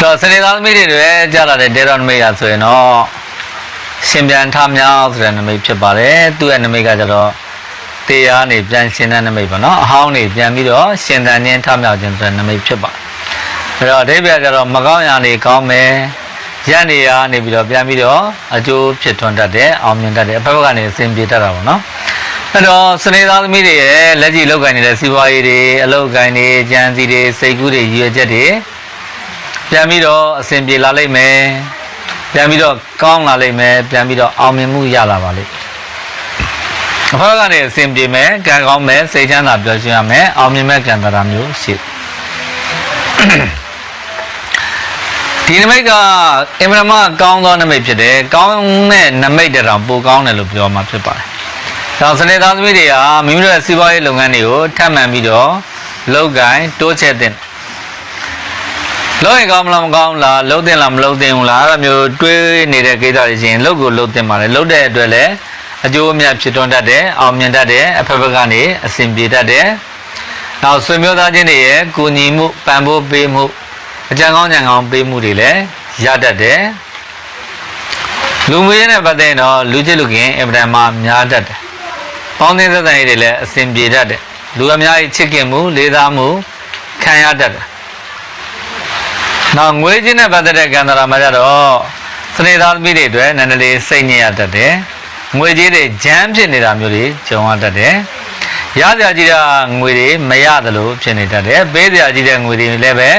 တော့စနေသားသမီးတွေတွေကြားလာတဲ့ဒေရနမိတ်ရဆိုရင်တော့ရှင်ပြန်ထမြောက်ဆိုတဲ့နမိတ်ဖြစ်ပါတယ်သူ့ရဲ့နမိတ်ကကျတော့တရားနေပြန်ရှင်တဲ့နမိတ်ပေါ့နော်အဟောင်းနေပြန်ပြီးတော့ရှင်တန်ခြင်းထမြောက်ခြင်းဆိုတဲ့နမိတ်ဖြစ်ပါတယ်အဲ့တော့အဓိပ္ပာယ်ကျတော့မကောင်းရာနေကောင်းမယ်ရက်နေရာနေပြီးတော့ပြန်ပြီးတော့အကျိုးဖြစ်ထွန်းတတ်တယ်အောင်မြင်တတ်တယ်အဖက်ဘက်ကနေအစဉ်ပြေတတ်တာပေါ့နော်အဲ့တော့စနေသားသမီးတွေရဲ့လက်ရှိလောက်ကိုင်းနေတဲ့စီးပွားရေးတွေအလုပ်ကိုင်းတွေကြံစီတွေစိတ်ကူးတွေရည်ရွယ်ချက်တွေ ပြန်ပြီးတော့အဆင်ပြေလာလိမ့်မယ်ပြန်ပြီးတော့ကောင်းလာလိမ့်မယ်ပြန်ပြီးတော့အောင်မြင်မှုရလာပါလိမ့်အဖေကနေအဆင်ပြေမယ်ကံကောင်းမယ်စိတ်ချမ်းသာပျော်ရွှင်ရမယ်အောင်မြင်မဲ့ကံတရာမျိုးရှိဒီနမိတ်ကအင်မရမကောင်းသောနမိတ်ဖြစ်တယ်ကောင်းတဲ့နမိတ်တောင်ပိုကောင်းတယ်လို့ပြောမှာဖြစ်ပါတယ်။ဒါစနေသားသမီးတွေကမိမိတို့ရဲ့စီးပွားရေးလုပ်ငန်းတွေကိုထပ်မံပြီးတော့လုပ်ကိုင်တိုးချဲ့တဲ့ လုံးရင်ကောင်းမလားမကောင်းလားလုံးတင်လားမလုံးတင်ဘူးလားအဲ့လိုမျိုးတွေးနေတဲ့ကိစ္စတွေချင်းလုံးကိုလုံးတင်ပါတယ်လုံးတဲ့အတွက်လည်းအကျိုးအမြတ်ဖြစ်ထွန်းတတ်တယ်အောင်မြင်တတ်တယ်အဖက်ဖက်ကနေအဆင်ပြေတတ်တယ်နောက်ဆွေမျိုးသားချင်းတွေရဲ့ကူညီမှုပံ့ပိုးပေးမှုအကြံကောင်းကြံကောင်းပေးမှုတွေလည်းရတတ်တယ်လူမျိုးရေးနဲ့ပတ်သက်ရင်တော့လူချစ်လူခင်အင်ပဒံမှာများတတ်တယ်ပေါင်းသင်းသက်သက်ရေးတွေလည်းအဆင်ပြေတတ်တယ်လူအများကြီးချစ်ခင်မှုလေးစားမှုခံရတတ်တယ် နောက်ငွေချင်းနဲ့ပတ်သက်တဲ့ကံတရာမှာကြတော့စနေသားသမီးတွေအတွက်နည်းနည်းလေးစိတ်ညစ်ရတတ်တယ်။ငွေကြီးတွေဂျမ်းဖြစ်နေတာမျိုးတွေကြုံရတတ်တယ်။ရစရာကြီးတဲ့ငွေတွေမရသလိုဖြစ်နေတတ်တယ်။ပေးစရာကြီးတဲ့ငွေတွေလည်းပဲ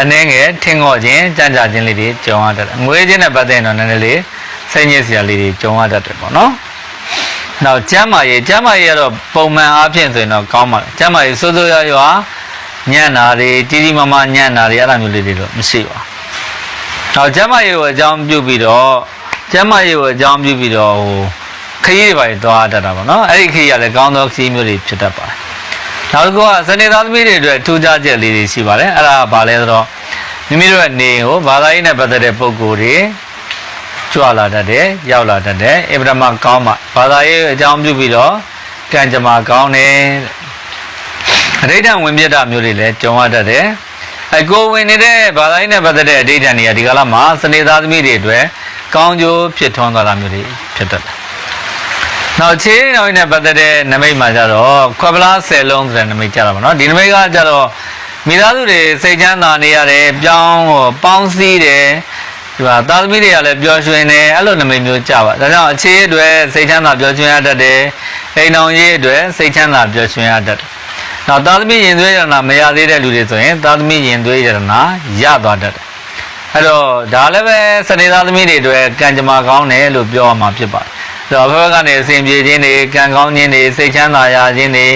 အနှဲငယ်ထင်ငော့ခြင်းကြံ့ကြာခြင်းလေးတွေကြုံရတတ်တယ်။ငွေချင်းနဲ့ပတ်သက်ရင်တော့နည်းနည်းလေးစိတ်ညစ်စရာလေးတွေကြုံရတတ်တယ်ပေါ့နော်။နောက်ကျမ်းမာရေးကျမ်းမာရေးကတော့ပုံမှန်အားဖြင့်ဆိုရင်တော့ကောင်းပါလေ။ကျမ်းမာရေးစိုးစိုးရွားရွား ညံ့တာတွေတီးတီးမမညံ့တာတွေအဲ့လိုမျိုးလေးတွေတော့မရှိပါဘူး။နောက်ကျမ်းမာရေးကိုအကြောင်းပြုပြီးတော့ကျမ်းမာရေးကိုအကြောင်းပြုပြီးတော့ဟိုခရီးတွေပါသွားတတ်တာပေါ့နော်။အဲ့ဒီခရီးကလည်းကောင်းသောခရီးမျိုးတွေဖြစ်တတ်ပါတယ်။နောက်တစ်ခုကစနေသားသမီးတွေအတွက်ထူးခြားချက်လေးတွေရှိပါတယ်။အဲ့ဒါကဘာလဲဆိုတော့မိမိတို့ရဲ့နေကိုဘာသာရေးနဲ့ပတ်သက်တဲ့ပုံကိုယ်တွေကြွလာတတ်တယ်ရောက်လာတတ်တယ်အဗြဟ္မကောင်းမှဘာသာရေးအကြောင်းပြုပြီးတော့ကံကြမ္မာကောင်းတယ် အဋိဌံဝင်ပြတာမျိုးတွေလည်းကြုံရတတ်တယ်အကိုဝင်နေတဲ့ဘာသာရေးနဲ့ပတ်သက်တဲ့အဋိဌံတွေကဒီကလာမှာစနေသားသမီးတွေအတွက်ကောင်းကျိုးဖြစ်ထွန်းသွားတာမျိုးတွေဖြစ်တတ်တယ်နောက်ခြေတော်နဲ့ပတ်သက်တဲ့နမိတ်မှာကြတော့ခွက်ပလားဆယ်လုံးဆိုတဲ့နမိတ်ကြတာပါနော်ဒီနမိတ်ကကြတော့မိသားစုတွေစိတ်ချမ်းသာနေရတယ်ပြောင်းဟောပေါင်းစည်းတယ်ဒီမှာသားသမီးတွေကလည်းပျော်ရွှင်တယ်အဲ့လိုနမိတ်မျိုးကြပါဒါကြောင့်အခြေအတွက်စိတ်ချမ်းသာပျော်ရွှင်ရတတ်တယ်အိမ်အောင်ရေးအတွက်စိတ်ချမ်းသာပျော်ရွှင်ရတတ်တယ် နောက်သားသမီးရင်သွေးရတနာမရသေးတဲ့လူတွေဆိုရင်သားသမီးရင်သွေးရတနာရသွားတတ်တယ်အဲ့တော့ဒါလည်းပဲစနေသားသမီးတွေအတွက်ကံကြမ္မာကောင်းတယ်လို့ပြောရမှာဖြစ်ပါတယ်တော့ဘက်ဘက်ကနေအစဉ်ပြေခြင်းတွေကံကောင်းခြင်းတွေစိတ်ချမ်းသာရခြင်းတွေ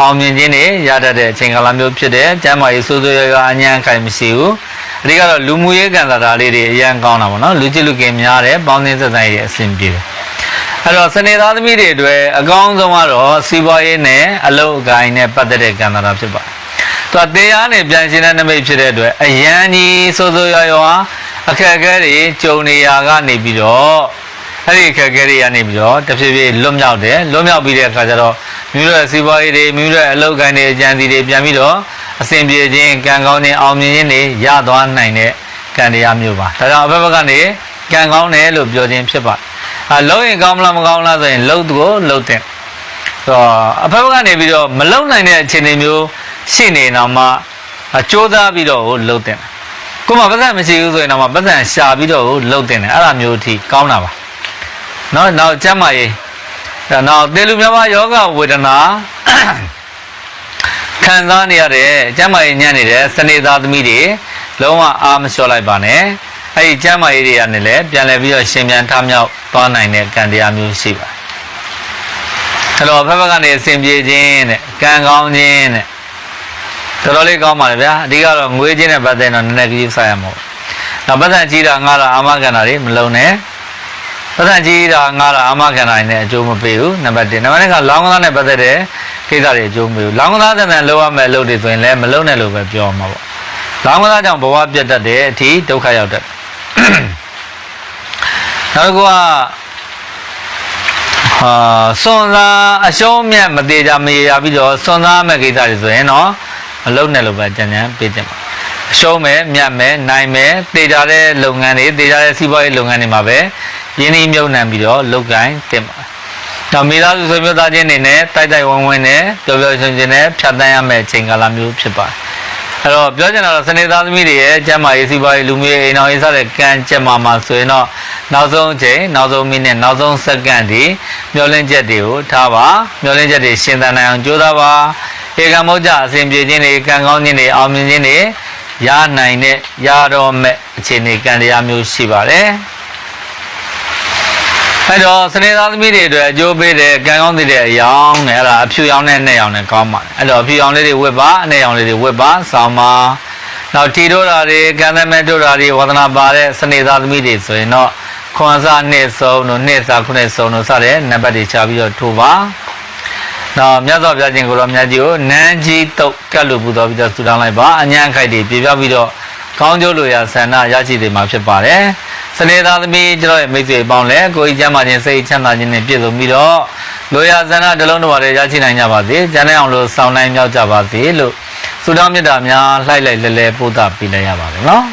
အောင်မြင်ခြင်းတွေရတတ်တဲ့အချိန်ကာလမျိုးဖြစ်တယ်။ကျမ်းမာရေးစိုးစိုးရွားရွားအញ្ញံခိုင်မရှိဘူး။အဓိကတော့လူမှုရေးကံစားတာလေးတွေအရန်ကောင်းတာပေါ့နော်။လူချစ်လူခင်များတယ်ပေါင်းသင်းဆက်ဆံရေးအဆင်ပြေတယ်။ အဲ့တော့စနေသားသမီးတွေအတွက်အကောင်းဆုံးကတော့စီးပွားရေးနဲ့အလုပ်အကိုင်နဲ့ပတ်သက်တဲ့ကံစားတာဖြစ်ပါတယ်။သူကတရားနဲ့ပြန်ရှင်းတဲ့နမိတ်ဖြစ်တဲ့အတွက်အရန်ကြီးစိုးစိုးရွားရွားအခက်အခဲတွေကြုံနေရကနေပြီးတော့အဲ့ဒီအခက်အခဲတွေကနေပြီးတော့တဖြည်းဖြည်းလွတ်မြောက်တယ်လွတ်မြောက်ပြီးတဲ့အခါကျတော့မိမိတို့ရဲ့စီးပွားရေးတွေမိမိတို့ရဲ့အလုပ်ကိုင်းတွေအကြံစီတွေပြန်ပြီးတော့အဆင်ပြေခြင်းကံကောင်းခြင်းအောင်မြင်ခြင်းတွေရသွားနိုင်တဲ့ကံတရားမျိုးပါဒါကြောင့်အဘက်ဘက်ကနေကံကောင်းတယ်လို့ပြောခြင်းဖြစ်ပါတယ် အလုံးရင်ကောင်းမလားမကောင်းလားဆိုရင်လှုပ်ကိုလှုပ်တဲ့ဆိုတော့အဘက်ဘက်ကနေပြီးတော့မလုံနိုင်တဲ့အခြေအနေမျိုးရှိနေတော့မှအကျိုးသားပြီးတော့လှုပ်တဲ့ကိုယ်မှပတ်သက်မရှိဘူးဆိုရင်တော့မှပတ်သက်ရှာပြီးတော့လှုပ်တဲ့အဲ့ဒါမျိုးအထိကောင်းတာပါနော်နောက်ကျမ်းမာရေးဒါနောက်သေလူများပါယောဂဝေဒနာခံစားနေရတဲ့ကျမ်းမာရေးညံ့နေတဲ့စနေသားသမီးတွေလုံးဝအားမလျှော့လိုက်ပါနဲ့ အဲ့ဒီကျမ်းမာရေးတွေကနေလည်းပြန်လည်ပြီးတော့ရှင်ပြန်ထမြောက်သွားနိုင်တဲ့ကံတရားမျိုးရှိပါတယ်အဲ့တော့ဖက်ဖက်ကနေအစဉ်ပြေခြင်းတဲ့ကံကောင်းခြင်းတဲ့တော်တော်လေးကောင်းပါလေဗျာအဓိကတော့ငွေချင်းနဲ့ပတ်သက်တော့နည်းနည်းကြီးဆိုင်ရမှာပေါ့နောက်ပတ်သက်ကြီးတာငါတာအာမခံတာတွေမလုံးနဲ့ပတ်သက်ကြီးတာငါတာအမခံနိုင်တဲ့အကျိုးမပေးဘူးနံပါတ်1နံပါတ်2ကလောင်းကစားနဲ့ပတ်သက်တဲ့ကိစ္စတွေအကျိုးမပေးဘူးလောင်းကစားတဲ့နဲ့လောက်ရမယ့်အလုပ်တွေဆိုရင်လည်းမလုပ်နဲ့လို့ပဲပြောမှာပေါ့လောင်းကစားကြောင့်ဘဝပြတ်တတ်တဲ့အထိဒုက္ခရောက်တတ် နောက်တစ်ခုကဟာစွန်စားအရှုံးမြတ်မသေးကြမရေရပြီးတော့စွန်စားမဲ့ကိစ္စတွေဆိုရင်တော့မလုပ်နဲ့လို့ပဲကြံကြံပေးကြပါရှုံးမယ်မြတ်မယ်နိုင်မယ်တေကြတဲ့လုပ်ငန်းတွေတေကြတဲ့စီးပွားရေးလုပ်ငန်းတွေမှာပဲရင်းနှီးမြုပ်နှံပြီးတော့လုပ်ကိုင်တင်ပါတယ်။တော့မိသားစုဆွေမျိုးသားချင်းတွေနဲ့တိုက်တိုက်ဝန်းဝန်းနဲ့ပျော်ပျော်ရွှင်ရွှင်နဲ့ဖြတ်သန်းရမယ့်အချိန်ကာလမျိုးဖြစ်ပါတယ်။ အဲ့တော့ပြောချင်တာတော့စနေသားသမီးတွေရဲ့ကျမ်းမာရေးစီးပွားရေးလူမျိုးရေးအိမ်တော်ရေးစတဲ့ကံကြက်မာမှာဆိုရင်တော့နောက်ဆုံးအချိန်နောက်ဆုံးမိနစ်နောက်ဆုံးစက္ကန့်ဒီမျောလင့်ချက်တွေကိုထားပါမျောလင့်ချက်တွေရှင်းသန်နိုင်အောင်ကြိုးစားပါဧကမောကြအစဉ်ပြေခြင်းတွေကံကောင်းခြင်းတွေအောင်မြင်ခြင်းတွေရနိုင်တဲ့ရတော့မဲ့အခြေအနေကံတရားမျိုးရှိပါတယ် အဲ့တော့စနေသားသမီးတွေအတွက်အကျိုးပေးတဲ့ကံကောင်းတဲ့အယောင်နဲ့အဲ့ဒါအဖြူရောင်နဲ့နဲ့ရောင်နဲ့ကောင်းပါတယ်အဲ့တော့အဖြူရောင်လေးတွေဝတ်ပါအနဲ့ရောင်လေးတွေဝတ်ပါဆောင်းပါနောက်ထီတို့တာတွေကံသမဲတို့တာတွေဝါသနာပါတဲ့စနေသားသမီးတွေဆိုရင်တော့ခွန်စားနှစ်ဆုံးတို့နှစ်စားခုနှစ်ဆုံးတို့စတဲ့နံပါတ်တွေချပြီးတော့ထိုးပါတော့မြတ်စွာဘုရားရှင်ကိုရောမြတ်ကြီးကိုနန်းကြီးတုတ်ကတ်လို့ပူတော်ပြီးတော့ဆူတောင်းလိုက်ပါအញ្ញံခိုက်တွေပြေပြပြီးတော့ကောင်းကျိုးလိုရာဆန္ဒရရှိတယ်မှာဖြစ်ပါတယ် စနေသားသမီးကျွန်တော်ရဲ့မိတ်ဆွေပေါင်းလဲကိုကြီးကျမ်းမာခြင်းစိတ်ချမ်းသာခြင်းနဲ့ပြည့်စုံပြီးတော့လိုရာဆန္ဒတစ်လုံးတစ်ပါးတွေရရှိနိုင်ကြပါစေကျမ်းတဲ့အောင်လို့ဆောင်းနိုင်မြောက်ကြပါစေလို့ဆုတောင်းမေတ္တာများလှိုက်လိုက်လဲလဲပို့တာပေးလိုက်ရပါတယ်နော်